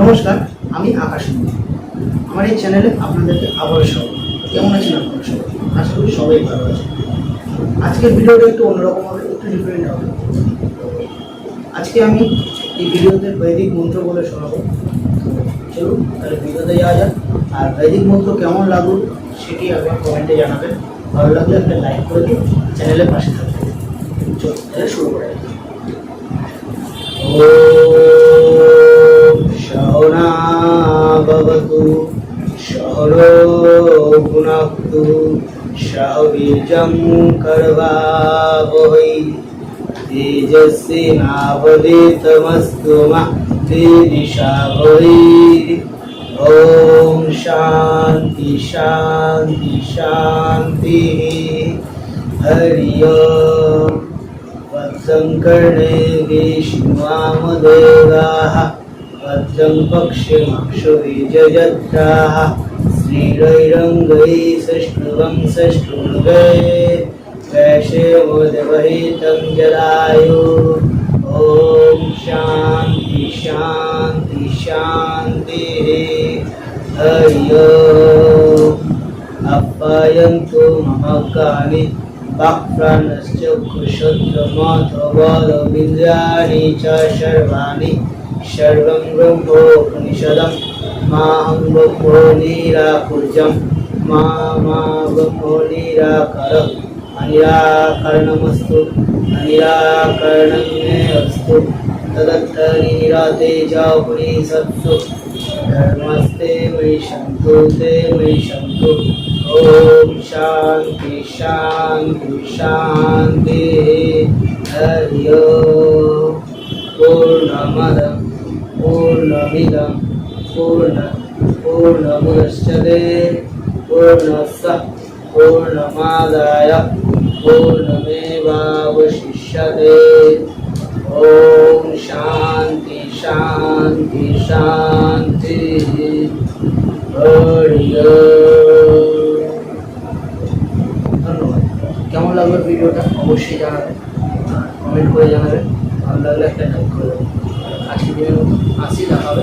নমস্কার, আমি আকাশ। আমার এই চ্যানেলে আপনাদেরকে আবারও স্বাগত। কেমন আছেন আপনারা সবাই? আশা করি সবাই ভালো আছে আজকের ভিডিওটা একটু অন্যরকম হবে, একটু ডিফারেন্ট হবে। আজকে আমি এই ভিডিওতে বৈদিক মন্ত্র বলে শোনাবো। চলুন, তাহলে ভিডিওতে যাওয়া যাক। আর বৈদিক মন্ত্র কেমন লাগল সেটি একবার কমেন্টে জানাবেন। ভালো লাগলে একটা লাইক করে দিন, চ্যানেলের পাশে থাকবেন। চলুন, তাহলে শুরু করা যাক। করতু শহর গুণাক্তু সহবীজম করবাবহৈ তেজস্বী নাবদে তমস্তু মা দেবিশাবহৈ ॐ शान्ति शान्ति शान्तिः हरि ओं वत्सङ्कर्णे विष्णुवामदेवाः विष्णुवामदेवाः वत्सं पक्षिमक्षुविजयत्राः श्रीरैरङ्गै सष्णुवं सष्णुगै वैशेमोदवहितं जलायु ॐ शान्ति शान्ति शान्तिः। हरि अपायन्तु मम कानि वाक्प्राणश्चक्षुषत्रमाथवालविन्द्राणि च सर्वाणि सर्वं ब्रह्मोपनिषदं। माहं ब्रह्मो निराकुर्जं मा मा ब्रह्मो निराकर मे अस्तु तदत्तनिराते च पुरीसत्सु धर्मस्ते मयि सन्तु ते मयि सन्तु ॐ शान्ति शान्ति शान्तिः हरि ओम्। पूर्णमिदं पूर्ण पूर्णमुदश्चते पूर्णस्य पूर्णमादाय, पूर्णमेवावशिष्यते। ॐ शान्ति शान्ति शान्तिः হরি কেমন লাগল ভিডিওটা? অবশ্যই জানাবেন। কমেন্ট করে জানাবেন। ভালো লাগলে একটা লাইক করে দেবেন। আজকে দিনের আসি, দেখা হবে।